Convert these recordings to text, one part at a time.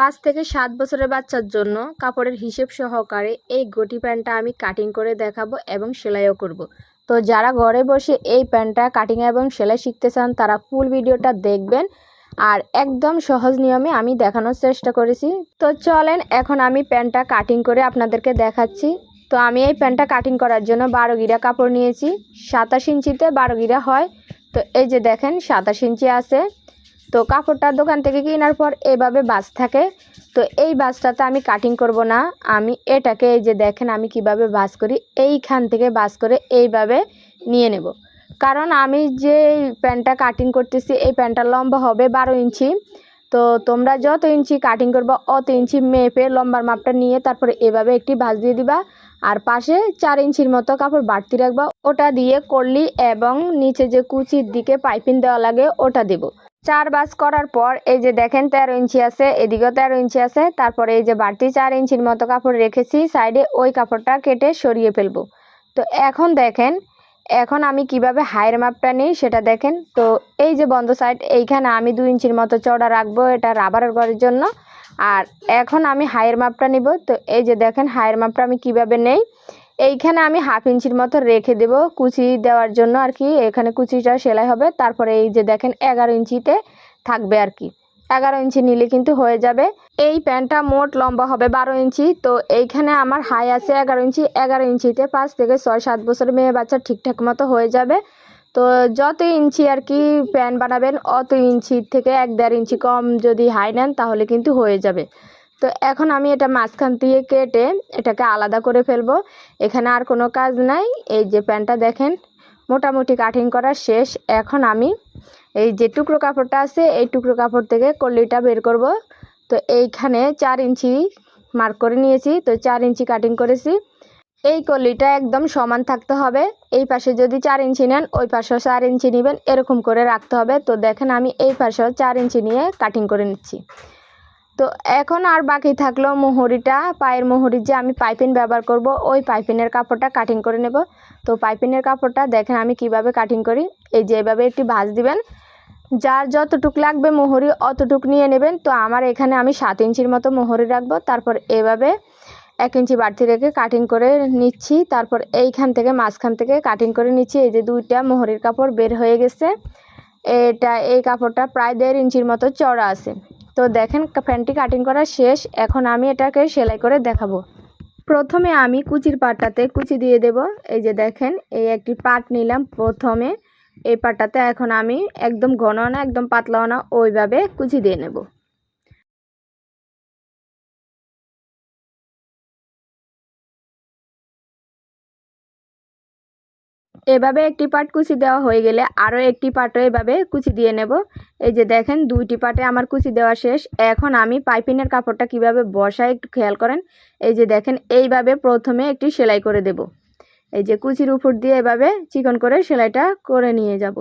পাঁচ থেকে সাত বছরের বাচ্চার জন্য কাপড়ের হিসেব সহকারে এই গটি প্যান্টটা আমি কাটিং করে দেখাবো এবং সেলাইও করব। তো যারা ঘরে বসে এই প্যান্টটা কাটিং এবং সেলাই শিখতে চান, তারা ফুল ভিডিওটা দেখবেন। আর একদম সহজ নিয়মে আমি দেখানোর চেষ্টা করেছি। তো চলেন, এখন আমি প্যান্টটা কাটিং করে আপনাদেরকে দেখাচ্ছি। তো আমি এই প্যান্টটা কাটিং করার জন্য বারো গিরা কাপড় নিয়েছি। সাতাশ ইঞ্চিতে বারো গিরা হয়। তো এই যে দেখেন, সাতাশ ইঞ্চি আছে। তো কাপড়টা দোকান থেকে কেনার পর এভাবে বাস থাকে। তো এই বাসটাতে আমি কাটিং করব না। আমি এটাকে এই যে দেখেন আমি কীভাবে বাস করি, এইখান থেকে বাস করে এইভাবে নিয়ে নেব। কারণ আমি যে প্যান্টটা কাটিং করতেছি, এই প্যান্টটা লম্বা হবে বারো ইঞ্চি। তো তোমরা যত ইঞ্চি কাটিং করব, অত ইঞ্চি মেপে লম্বার মাপটা নিয়ে তারপরে এভাবে একটি ভাঁজ দিয়ে দিবা। আর পাশে চার ইঞ্চির মতো কাপড় বাড়তি রাখবা। ওটা দিয়ে করলি এবং নিচে যে কুচির দিকে পাইপিং দেওয়া লাগে, ওটা দেব। চার বাস করার পর এই যে দেখেন তেরো ইঞ্চি আছে, এদিকেও তেরো ইঞ্চি আছে, তারপরে এই যে বাড়তি চার ইঞ্চির মতো কাপড় রেখেছি, সাইডে ওই কাপড়টা কেটে সরিয়ে ফেলব। তো এখন দেখেন, এখন আমি কীভাবে হায়ের মাপটা নিই সেটা দেখেন। তো এই যে বন্ধ সাইড, এইখানে আমি দু ইঞ্চির মতো চড়া রাখব এটা রাবারের ঘরের জন্য। আর এখন আমি হায়ের মাপটা নিব। তো এই যে দেখেন হায়ের মাপটা আমি কীভাবে নেই এইখানে আমি হাফ ইঞ্চির মতো রেখে দেব কুচি দেওয়ার জন্য আর কি। এখানে কুচিটা সেলাই হবে। তারপরে এই যে দেখেন, এগারো ইঞ্চিতে থাকবে আর কি। এগারো ইঞ্চি নিলে কিন্তু হয়ে যাবে। এই প্যান্টটা মোট লম্বা হবে বারো ইঞ্চি। তো এইখানে আমার হাই আছে এগারো ইঞ্চি। এগারো ইঞ্চিতে পাঁচ থেকে ছয়, সাত বছরের মেয়ে বাচ্চা ঠিকঠাক মতো হয়ে যাবে। তো যত ইঞ্চি আর কি প্যান্ট বানাবেন, অত ইঞ্চি থেকে এক দেড় ইঞ্চি কম যদি হাই নেন, তাহলে কিন্তু হয়ে যাবে। তো এখন আমি এটা মাঝখান দিয়ে কেটে এটাকে আলাদা করে ফেলব। এখানে আর কোনো কাজ নাই। এই যে প্যান্টটা দেখেন, মোটামুটি কাটিং করা শেষ। এখন আমি এই যে টুকরো কাপড়টা আছে, এই টুকরো কাপড় থেকে কলিটা বের করব। তো এইখানে চার ইঞ্চি মার্ক করে নিয়েছি। তো চার ইঞ্চি কাটিং করেছি। এই কলিটা একদম সমান থাকতে হবে। এই পাশে যদি চার ইঞ্চি নেন, ওই পাশেও চার ইঞ্চি নেবেন। এরকম করে রাখতে হবে। তো দেখেন আমি এই পাশেও চার ইঞ্চি নিয়ে কাটিং করে নিচ্ছি। তো এখন আর বাকি থাকল মোহরিটা, পায়ের মোহরির যে আমি পাইপিন ব্যবহার করব, ওই পাইপিনের কাপড়টা কাটিং করে নেব। তো পাইপিনের কাপড়টা দেখেন আমি কীভাবে কাটিং করি। এই যে এভাবে একটি ভাঁজ দিবেন। যার যতটুক লাগবে মোহরি অতটুক নিয়ে নেবেন। তো আমার এখানে আমি সাত ইঞ্চির মতো মোহরি রাখব। তারপর এভাবে এক ইঞ্চি বাড়তি রেখে কাটিং করে নিচ্ছি। তারপর এইখান থেকে মাঝখান থেকে কাটিং করে নিচ্ছি। এই যে দুইটা মোহরির কাপড় বের হয়ে গেছে। এটা এই কাপড়টা প্রায় দেড় ইঞ্চির মতো চড়া আছে। তো দেখেন ফ্যানটি কাটিং করা শেষ। এখন আমি এটাকে সেলাই করে দেখাবো। প্রথমে আমি কুচির পাটটাতে কুচি দিয়ে দেব। এই যে দেখেন, এই একটি পাট নিলাম প্রথমে। এই পাটটাতে এখন আমি একদম ঘন একদম পাতলাও না, ওইভাবে কুচি দিয়ে নেব। এভাবে একটি পাট কুচি দেওয়া হয়ে গেলে আরও একটি পাটও এভাবে কুচি দিয়ে নেব। এই যে দেখেন, দুইটি পাটে আমার কুচি দেওয়া শেষ। এখন আমি পাইপিনের কাপড়টা কীভাবে বসায় একটু খেয়াল করেন। এই যে দেখেন, এইভাবে প্রথমে একটি সেলাই করে দেব। এই যে কুচির উপর দিয়ে এভাবে চিকন করে সেলাইটা করে নিয়ে যাব।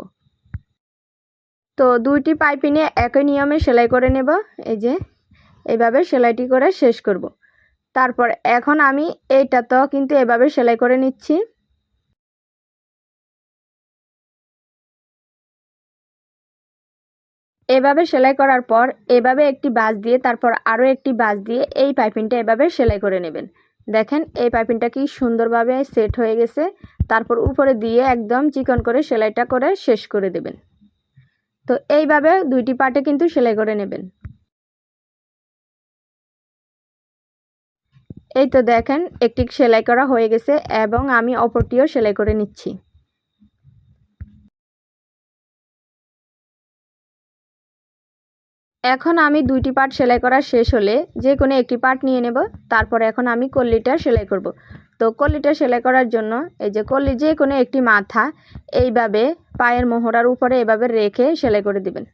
তো দুইটি পাইপিনে একই নিয়মে সেলাই করে নেব। এই যে এইভাবে সেলাইটি করে শেষ করব। তারপর এখন আমি এইটা তো কিন্তু এভাবে সেলাই করে নিচ্ছি। এভাবে সেলাই করার পর এভাবে একটি বাস দিয়ে, তারপর আরও একটি বাস দিয়ে এই পাইপিংটা এভাবে সেলাই করে নেবেন। দেখেন, এই পাইপিংটা কি সুন্দরভাবে সেট হয়ে গেছে। তারপর উপরে দিয়ে একদম চিকন করে সেলাইটা করে শেষ করে দেবেন। তো এইভাবে দুইটি পার্টে কিন্তু সেলাই করে নেবেন। এই তো দেখেন, একটি সেলাই করা হয়ে গেছে এবং আমি অপরটিও সেলাই করে নিচ্ছি। এখন আমি দুইটি পার্ট সেলাই করা শেষ হলে যে কোনো একটি পার্ট নিয়ে নেব, তারপর এখন আমি কল্লিটা সেলাই করব। তো কল্লিটা সেলাই করার জন্য এই যে কল্লি যে কোনো একটি মাথা এইভাবে পায়ের মোহরার উপরে এভাবে রেখে সেলাই করে দিবেন।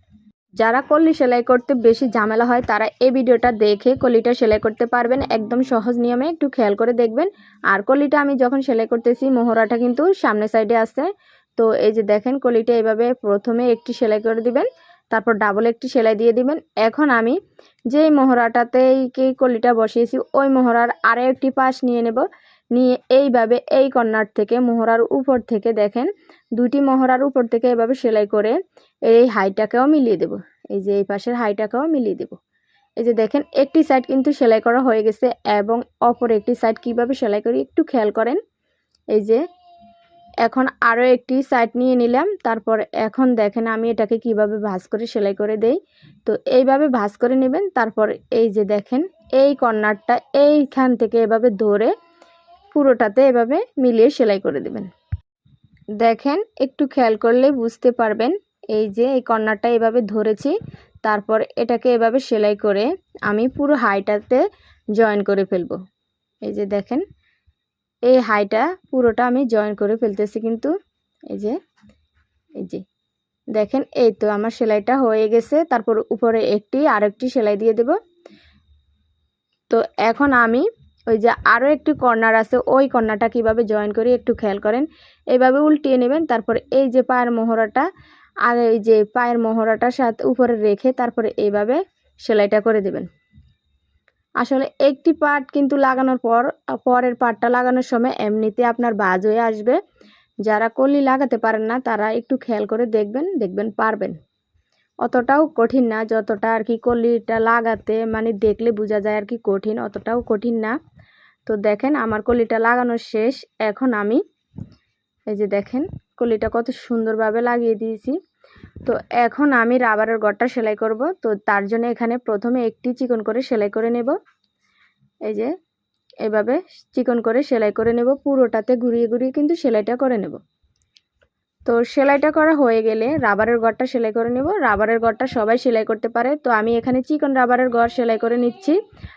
যারা কল্লি সেলাই করতে বেশি ঝামেলা হয়, তারা এই ভিডিওটা দেখে কল্লিটা সেলাই করতে পারবেন। একদম সহজ নিয়মে একটু খেয়াল করে দেখবেন। আর কল্লিটা আমি যখন সেলাই করতেছি, মোহরাটা কিন্তু সামনের সাইডে আছে। তো এই যে দেখেন কলিটা এইভাবে প্রথমে একটি সেলাই করে দিবেন। তারপর ডাবল একটি সেলাই দিয়ে দিবেন। এখন আমি যেই মোহরাটাতে এই কলিটা বসিয়েছি, ওই মোহরার আরও একটি পাশ নিয়ে নেব। নিয়ে এইভাবে এই কর্নার থেকে মোহরার উপর থেকে দেখেন দুটি মোহরার উপর থেকে এভাবে সেলাই করে এই হাইটাকেও মিলিয়ে দেব। এই যে এই পাশের হাইটাকেও মিলিয়ে দেব। এই যে দেখেন, একটি সাইড কিন্তু সেলাই করা হয়ে গেছে এবং অপর একটি সাইড কীভাবে সেলাই করি একটু খেয়াল করেন। এই যে এখন আরও একটি সাইড নিয়ে নিলাম। তারপর এখন দেখেন আমি এটাকে কীভাবে ভাঁজ করে সেলাই করে দেই। তো এইভাবে ভাঁজ করে নেবেন। তারপর এই যে দেখেন, এই কর্নারটা এইখান থেকে এভাবে ধরে পুরোটাতে এভাবে মিলিয়ে সেলাই করে দেবেন। দেখেন, একটু খেয়াল করলে বুঝতে পারবেন। এই যে এই কর্নারটা এভাবে ধরেছি, তারপর এটাকে এভাবে সেলাই করে আমি পুরো হাইটাতে জয়েন করে ফেলব। এই যে দেখেন এই হাইটা পুরোটা আমি জয়েন করে ফেলতেছি কিন্তু। এই যে এই যে, দেখেন এই তো আমার সেলাইটা হয়ে গেছে। তারপর উপরে একটি, আরেকটি সেলাই দিয়ে দেব। তো এখন আমি ওই যে আরও একটি কর্নার আছে, ওই কর্নারটা কীভাবে জয়েন করি একটু খেয়াল করেন। এইভাবে উল্টিয়ে নেবেন, তারপর এই যে পায়ের মোহরাটা, আর এই যে পায়ের মোহরাটার সাথে উপরে রেখে তারপরে এইভাবে সেলাইটা করে দেবেন। আসলে একটি পার্ট কিন্তু লাগানোর পর, পরের পার্টটা লাগানোর সময় এমনিতে আপনার বাজ হয়ে আসবে। যারা কলি লাগাতে পারেন না, তারা একটু খেয়াল করে দেখবেন দেখবেন পারবেন। অতটাও কঠিন না, যতটা আর কি কলিটা লাগাতে মানে দেখলে বোঝা যায় আর কি কঠিন, অতটাও কঠিন না। তো দেখেন আমার কলিটা লাগানো শেষ। এখন আমি এই যে দেখেন, কলিটা কত সুন্দরভাবে লাগিয়ে দিয়েছি। তো এখন আমি রাবারের গড়টা সেলাই করব। তো তার জন্য এখানে প্রথমে একটি চিকন করে সেলাই করে নেব। এই যে, এভাবে চিকন করে সেলাই করে নেব। পুরোটাতে ঘুরিয়ে ঘুরিয়ে কিন্তু সেলাইটা করে নেব। তো সেলাইটা করা হয়ে গেলে রাবারের গড়টা সেলাই করে নেব। রাবারের গড়টা সবাই সেলাই করতে পারে। তো আমি এখানে চিকন রাবারের গড় সেলাই করে নিচ্ছি।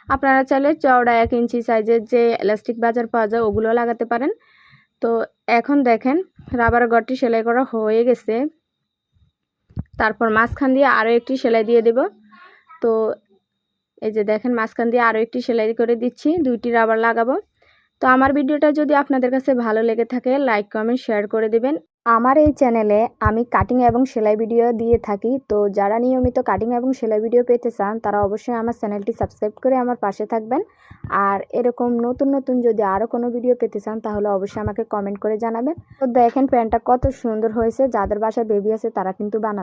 আপনারা চাইলে চওড়া এক ইঞ্চি সাইজের যে এলাস্টিক বাজার পাওয়া যায় ওগুলো লাগাতে পারেন। তো এখন দেখেন, রাবারের গড়টি সেলাই করা হয়ে গেছে। তারপর মাঝখান দিয়ে আরও একটি সেলাই দিয়ে দেব। তো এই যে দেখেন, মাঝখান দিয়ে আরও একটি সেলাই করে দিচ্ছি, দুইটি রাবার লাগাবো। তো আমার ভিডিওটা যদি আপনাদের কাছে ভালো লেগে থাকে, লাইক, কমেন্ট, শেয়ার করে দেবেন। আমার এই চ্যানেলে আমি কাটিং এবং সেলাই ভিডিও দিয়ে থাকি। তো যারা নিয়মিত কাটিং এবং সেলাই ভিডিও পেতে চান, তারা অবশ্যই আমার চ্যানেলটি সাবস্ক্রাইব করে আমার পাশে থাকবেন। আর এরকম নতুন নতুন যদি আরও কোনো ভিডিও পেতে চান, তাহলে অবশ্যই আমাকে কমেন্ট করে জানাবেন। তো দেখেন, প্যান্টটা কত সুন্দর হয়েছে, যাদের বাসায় বেবি আছে, তারা কিন্তু বানাবে।